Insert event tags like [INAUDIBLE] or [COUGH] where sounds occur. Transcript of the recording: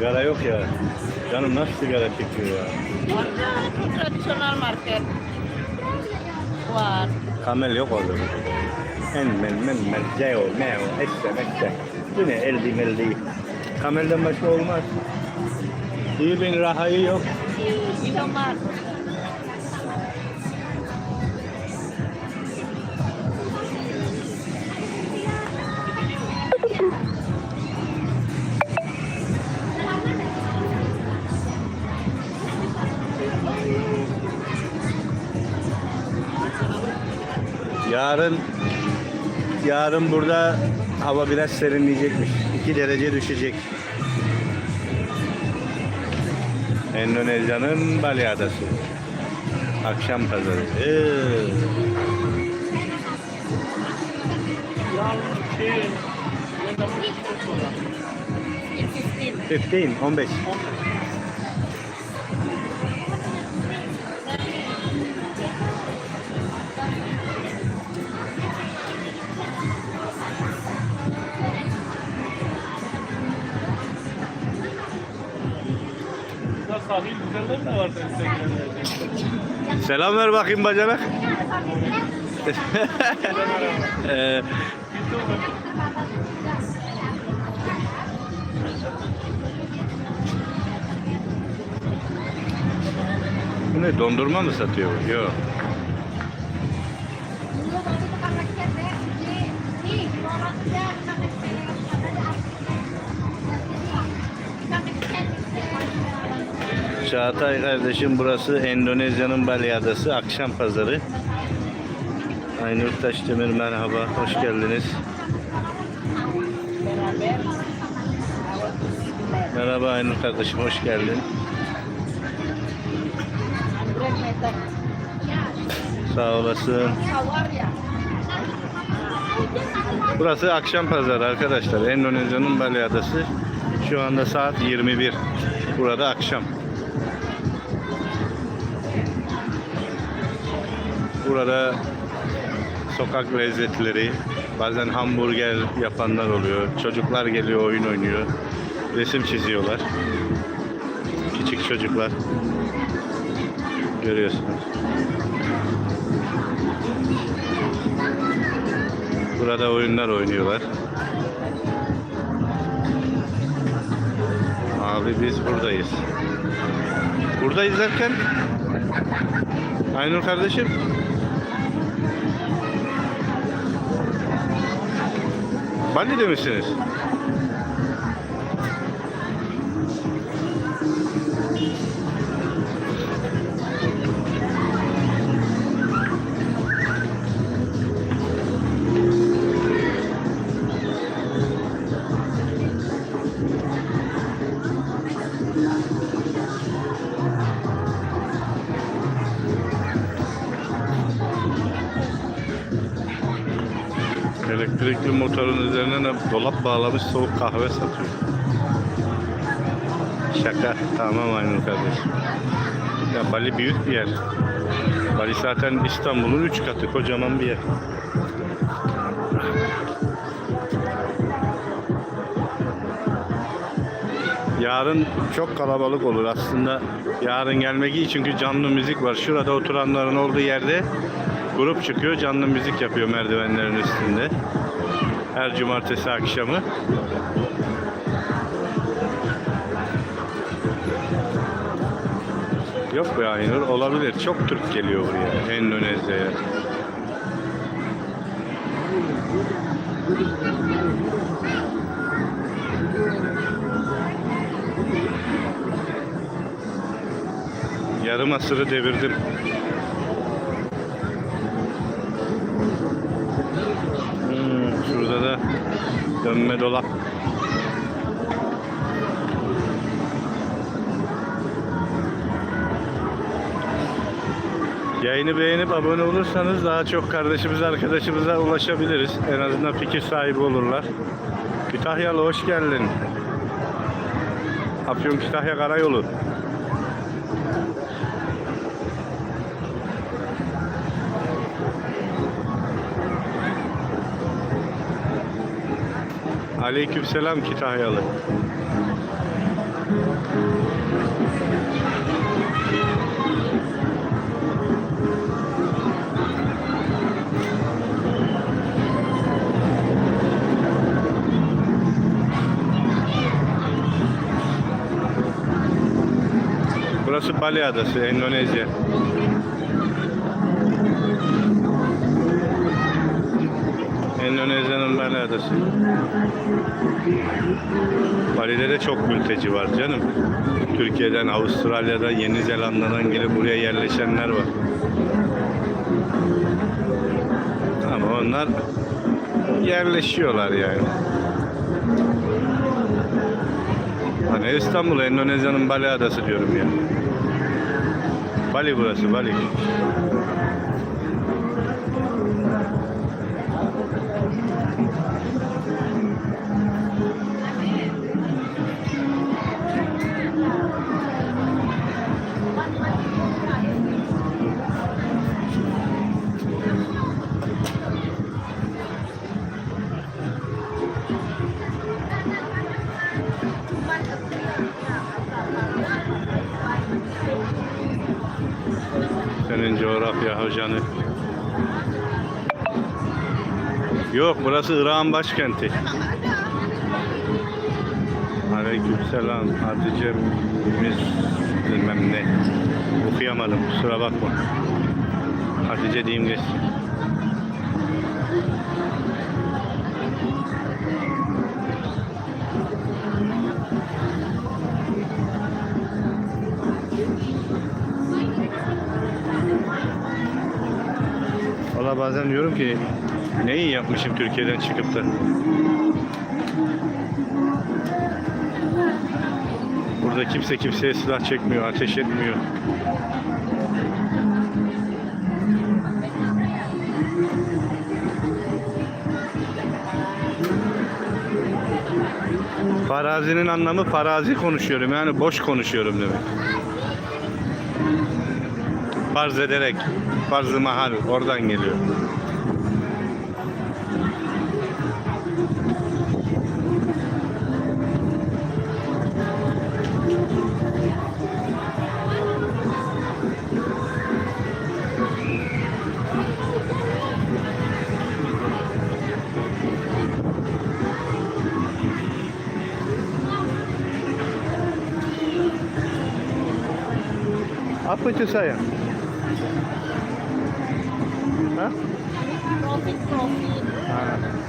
Sigara yok ya. Canım nasıl sigara çekiyor ya? Ada itu tradisional market. Wah, Kamel yok orada. Men men ceo meo esse messe. Bu ne eldi meldi. Kamelden başka olmaz. İyi bin rahayı yok. tomat. Yarın yarın burada hava biraz serinleyecekmiş. 2 derece düşecek. Endonezya'nın Bali Adası. Akşam pazarı. Ee, It's 15. 15, sahil güzeller mi var Instagram'da? Selam ver bakayım bacanak. [LAUGHS] Ee, bu ne dondurma mı satıyor? Yok. Çağatay kardeşim burası Endonezya'nın Bali Adası akşam pazarı. Aynur Taşdemir merhaba hoş geldiniz. Merhaba Aynur kardeşim hoş geldin. 100 meter. Sağ olasın. Burası akşam pazarı arkadaşlar. Endonezya'nın Bali Adası. Şu anda saat 21. Burada akşam. Burada sokak lezzetleri, bazen hamburger yapanlar oluyor. Çocuklar geliyor, oyun oynuyor. Resim çiziyorlar. Küçük çocuklar. Görüyorsunuz. Burada oyunlar oynuyorlar. Abi biz buradayız. Buradayız derken Aynur kardeşim Bali'de misiniz? Elektrikli motorun üzerine de dolap bağlamış soğuk kahve satıyor. Şaka. Tamam Aynur kardeşim. Ya Bali büyük bir yer. Bali zaten İstanbul'un üç katı. Kocaman bir yer. Yarın çok kalabalık olur aslında. Yarın gelmek iyi çünkü canlı müzik var. Şurada oturanların olduğu yerde grup çıkıyor canlı müzik yapıyor merdivenlerin üstünde. Her cumartesi akşamı. Yok be Aynur olabilir. Çok Türk geliyor buraya Endonezya'ya. Yarım asırı devirdim. Dönme dolap. Yayını beğenip abone olursanız daha çok kardeşimiz arkadaşımıza ulaşabiliriz. En azından fikir sahibi olurlar. Kütahyalı hoş geldin. Afyon Kütahya Karayolu. Aleykümselam Kütahyalı. Burası Bali Adası, Endonezya. Endonezya'nın Bali Adası. Bali'de de çok mülteci var canım. Türkiye'den, Avustralya'dan, Yeni Zelanda'dan gelip buraya yerleşenler var. Ama onlar yerleşiyorlar yani. Hani İstanbul, Endonezya'nın Bali Adası diyorum ya. Bali burası, Bali. Yok burası Irak'ın başkenti. Aleykümselam Hatice Miz bilmem ne. Okuyamadım kusura bakma. Hatice diyeyim geçsin. Valla bazen diyorum ki ne iyi yapmışım Türkiye'den çıkıp da. Burada kimse kimseye silah çekmiyor, ateş etmiyor. Farazinin anlamı farazi konuşuyorum yani boş konuşuyorum demek. Farz ederek, farz-ı mahal oradan geliyor. Apa itu sayang? Hah? Profit, profit. Ha.